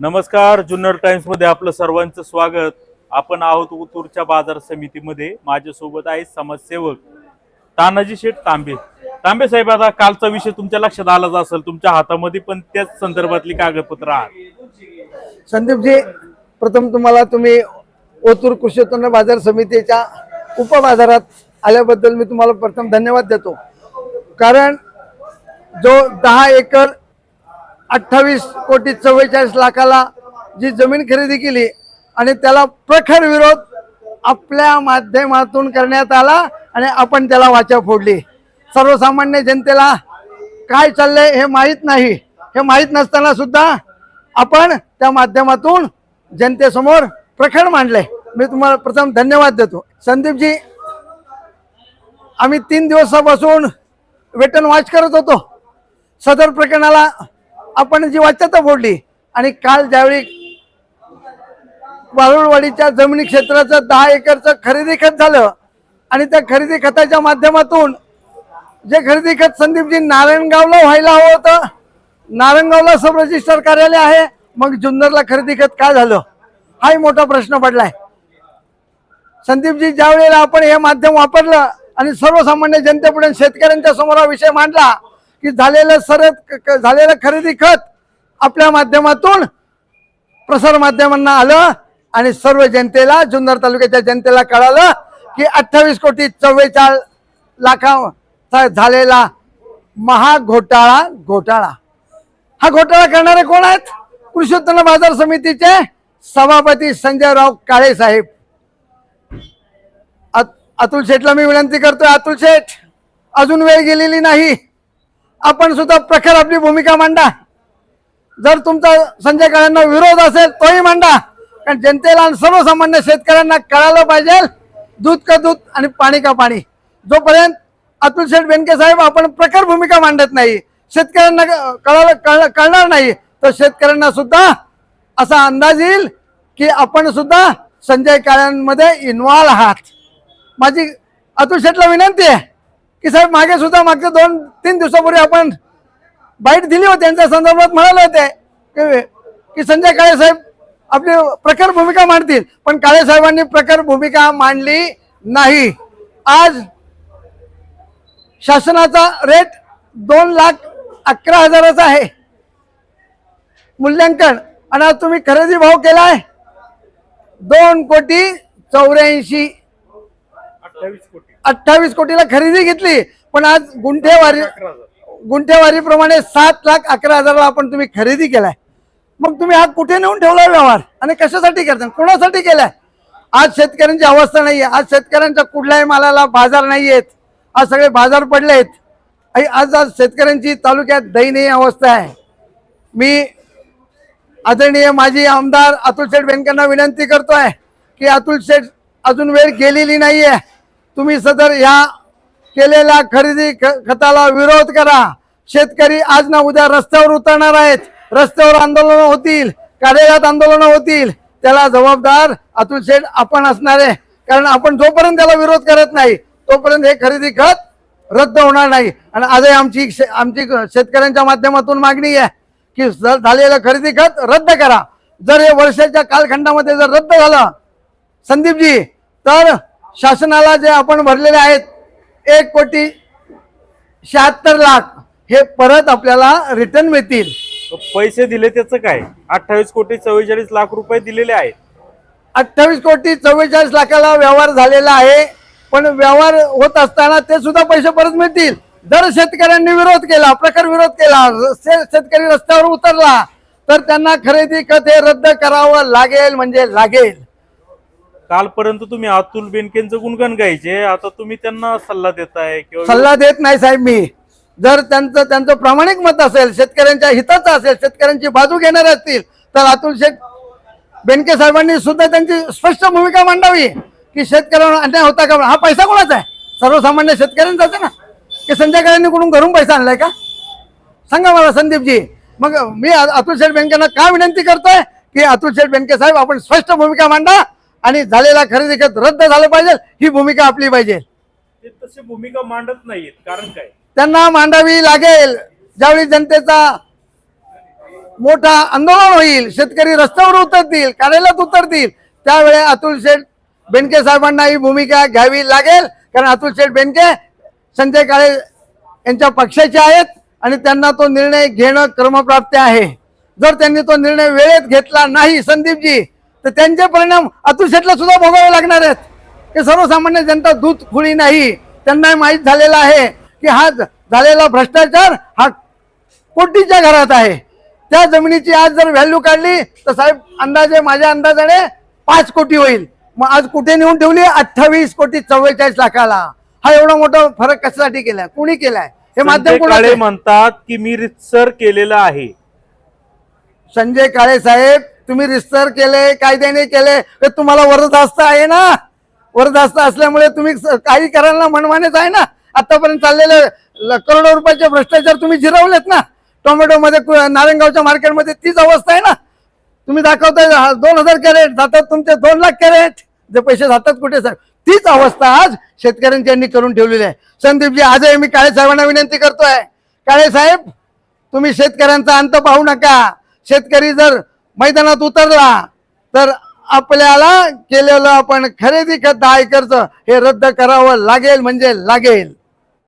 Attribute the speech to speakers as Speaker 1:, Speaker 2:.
Speaker 1: नमस्कार जुन्नर टाइम्समध्ये आपलं सर्वांचं स्वागत. आपण आहोत उतूरच्या बाजार समितीमध्ये. माझ्यासोबत आहे समाजसेवक तानाजी शेठ तांबे. तांबे साहेब आता कालचा विषय तुमच्या लक्षात आलाच असेल. तुमच्या हातामध्ये पण त्याच संदर्भातली कागदपत्र आहात.
Speaker 2: संदीपजी प्रथम तुम्हाला तुम्ही ओतूर कृषी उत्पन्न बाजार समितीच्या उपबाजारात आल्याबद्दल मी तुम्हाला प्रथम धन्यवाद देतो. कारण जो दहा एकर अठ्ठावीस कोटी चव्वेचाळीस लाखाला जी जमीन खरेदी केली आणि त्याला प्रखर विरोध आपल्या माध्यमातून करण्यात आला आणि आपण त्याला वाचा फोडली. सर्वसामान्य जनतेला काय चाललंय हे माहीत नाही. हे माहीत नसताना सुद्धा आपण त्या माध्यमातून जनतेसमोर प्रखर मांडले. मी तुम्हाला प्रथम धन्यवाद देतो. संदीपजी आम्ही तीन दिवसापासून वेतन वाच करत होतो. सदर प्रकरणाला आपण जी वाच्यता फोडली. आणि काल ज्यावेळी वारुळवाडीच्या जमिनी क्षेत्राचं दहा एकरचं खरेदी खत झालं आणि त्या खरेदी खताच्या माध्यमातून जे खरेदी खत संदीपजी नारायणगावला व्हायला हवं होतं नारायणगावला सब रजिस्टर कार्यालय आहे मग जुन्नरला खरेदी खत काय झालं? हाही मोठा प्रश्न पडलाय. संदीपजी ज्या वेळेला आपण हे माध्यम वापरलं आणि सर्वसामान्य जनतेपुढे शेतकऱ्यांच्या समोर हा विषय मांडला की झालेलं सरत झालेलं खरेदी खत आपल्या माध्यमातून प्रसार माध्यमांना आलं आणि सर्व जनतेला जुन्नर तालुक्याच्या जनतेला कळालं की अठ्ठावीस कोटी चव्वेचाळीस लाखा झालेला महाघोटाळा घोटाळा हा घोटाळा करणारे कोण आहेत? कृषी उत्पन्न बाजार समितीचे सभापती संजयराव काळे साहेब. अत- अतुल शेठला मी विनंती करतोय अतुल शेठ अजून वेळ गेलेली नाही. आपण सुद्धा प्रखर आपली भूमिका मांडा. जर तुमचा संजय काळ्यांना विरोध असेल तोही मांडा. कारण जनतेला आणि सर्वसामान्य शेतकऱ्यांना कळालं पाहिजे दूध का दूध आणि पाणी का पाणी. जोपर्यंत अतुल शेठ बेनके साहेब आपण प्रखर भूमिका मांडत नाही शेतकऱ्यांना कळालं कळलं- कळणार नाही तर शेतकऱ्यांना सुद्धा असा अंदाज येईल की आपण सुद्धा संजय काळ्यांमध्ये इन्व्हॉल्व आहात. माझी अतुल शेठला विनंती आहे. की साहेब मागे सुद्धा मागच्या दोन तीन दिवसापूर्वी आपण बाईट दिली होती. त्यांच्या संदर्भात म्हणाले होते की- संजय काळे साहेब आपली प्रखर भूमिका मांडतील. पण काळे साहेबांनी प्रखर भूमिका मांडली नाही. आज शासनाचा रेट दोन लाख अकरा हजाराचा आहे. मूल्यांकन. आणि आज तुम्ही खरेदी भाव केलाय दोन कोटी चौऱ्याऐंशी.
Speaker 1: अठ्ठावीस
Speaker 2: कोटीला खरेदी घेतली पण आज गुंठेवारी गुंठेवारीप्रमाणे सात लाख अकरा हजारला आपण तुम्ही खरेदी केलाय. मग तुम्ही हा कुठे नेऊन ठेवला व्यवहार? आणि कशासाठी करता कोणासाठी केलाय? आज शेतकऱ्यांची अवस्था नाहीये. आज शेतकऱ्यांच्या कुठल्याही मालाला बाजार नाही आहेत आज सगळे बाजार पडले आहेत आज आज शेतकऱ्यांची तालुक्यात दयनीय अवस्था आहे. मी आदरणीय माजी आमदार अतुल शेठ बेनकेंना विनंती करतोय की अतुल शेठ अजून वेळ गेलेली नाही आहे तुम्ही सदर ह्या केलेल्या खरेदी ख- खताला विरोध करा. शेतकरी आज ना उद्या रस्त्यावर उतरणार आहेत. रस्त्यावर आंदोलन होतील कार्यालयात आंदोलन होतील. त्याला जबाबदार अतुल शेठ आपण असणार आहे. कारण आपण जोपर्यंत त्याला विरोध करत नाही तोपर्यंत हे खरेदी खत रद्द होणार नाही. आणि आजही आमची शे- आमची शेतकऱ्यांच्या माध्यमातून मागणी आहे की जर झालेलं खरेदी खत रद्द करा. जर हे वर्षाच्या कालखंडामध्ये जर रद्द झालं संदीपजी तर शासनाला जे आपण भरलेले आहेत एक कोटी शहात्तर लाख हे परत आपल्याला रिटर्न मिळतील.
Speaker 1: पैसे दिले त्याचं काय? अठ्ठावीस कोटी चव्वेचाळीस लाख रुपये दिलेले आहेत.
Speaker 2: अठ्ठावीस कोटी चव्वेचाळीस लाखाला व्यवहार झालेला आहे पण व्यवहार होत असताना ते सुद्धा पैसे परत मिळतील. जर शेतकऱ्यांनी विरोध केला प्रखर विरोध केला शेतकरी रस्त्यावर उतरला तर त्यांना खरेदी खत हे रद्द करावं लागेल म्हणजे लागेल.
Speaker 1: कालपर्यंत तुम्ही अतुल बेनकेंचं गुणगान गायचे. आता तुम्ही त्यांना सल्ला देताय किंवा
Speaker 2: सल्ला देत नाही साहेब मी. जर त्यांचं त्यांचं प्रामाणिक मत असेल शेतकऱ्यांच्या हिताचं असेल शेतकऱ्यांची बाजू घेणार असतील तर अतुल शेख बेनके साहेबांनी सुद्धा त्यांची स्पष्ट भूमिका मांडावी की शेतकऱ्यांना अन्याय होता का? हा पैसा कोणाचा आहे? सर्वसामान्य शेतकऱ्यांचाच आहे ना? की संध्याकाळांनी कुठून घरून पैसा आणलाय का? सांगा मला संदीपजी. मग मी अतुल शेठ बेनकेंना का विनंती करतोय? की अतुल शेठ बँके साहेब आपण स्पष्ट भूमिका मांडा. आणि झालेला खरेदी खत रद्द झालं पाहिजे ही भूमिका आपली पाहिजे.
Speaker 1: ते तशी भूमिका मांडत नाहीत. कारण काय?
Speaker 2: त्यांना मांडावी लागेल. ज्यावेळी जनतेचा मोठा आंदोलन होईल शेतकरी रस्त्यावर उतरतील कार्यालयात उतरतील त्यावेळी अतुल शेठ बेनके साहेबांना ही भूमिका घ्यावी लागेल. कारण अतुल शेठ बेनके संजय काळे यांच्या पक्षाचे आहेत आणि त्यांना तो निर्णय घेणं क्रमप्राप्त आहे. जर त्यांनी तो निर्णय वेळेत घेतला नाही संदीपजी तर त्यांचे परिणाम अतुल शेठला सुद्धा भोगावे लागणार आहेत. की सर्वसामान्य जनता दूध खुळी नाही. त्यांना माहीत झालेला आहे की हा झालेला भ्रष्टाचार हा कोटीच्या घरात आहे. त्या जमिनीची आज जर व्हॅल्यू काढली तर साहेब अंदाजे माझ्या अंदाजाने पाच कोटी होईल. मग आज कुठे नेऊन ठेवली? अठ्ठावीस कोटी चव्वेचाळीस लाखाला. हा एवढा मोठा फरक कशासाठी केलाय? कुणी केलाय? हे माध्यम?
Speaker 1: म्हणतात की मी रितसर केलेलं आहे.
Speaker 2: संजय काळे साहेब तुम्ही रिस्टर केले कायद्याने केले तर तुम्हाला वरदास्त आहे ना? वरदास्त असल्यामुळे तुम्ही स- काही करायला ना मनमानेच आहे ना? आतापर्यंत चाललेले ल- करोडो रुपयाचे भ्रष्टाचार तुम्ही जिरवलेत ना? टोमॅटो मध्ये नारायणगावच्या मार्केटमध्ये तीच अवस्था आहे ना? तुम्ही दाखवताय दोन हजार कॅरेट जातात तुमचे दोन लाख कॅरेट. जे पैसे जातात कुठे साहेब तीच अवस्था आज शेतकऱ्यांची यांनी करून ठेवलेली आहे. संदीपजी आजही मी काळे साहेबांना विनंती करतोय. काळे साहेब तुम्ही शेतकऱ्यांचा अंत पाहू नका. शेतकरी जर मैदानात उतरला तर आपल्याला केलेलं आपण खरेदी खत आयकरचं हे रद्द करावं लागेल म्हणजे लागेल.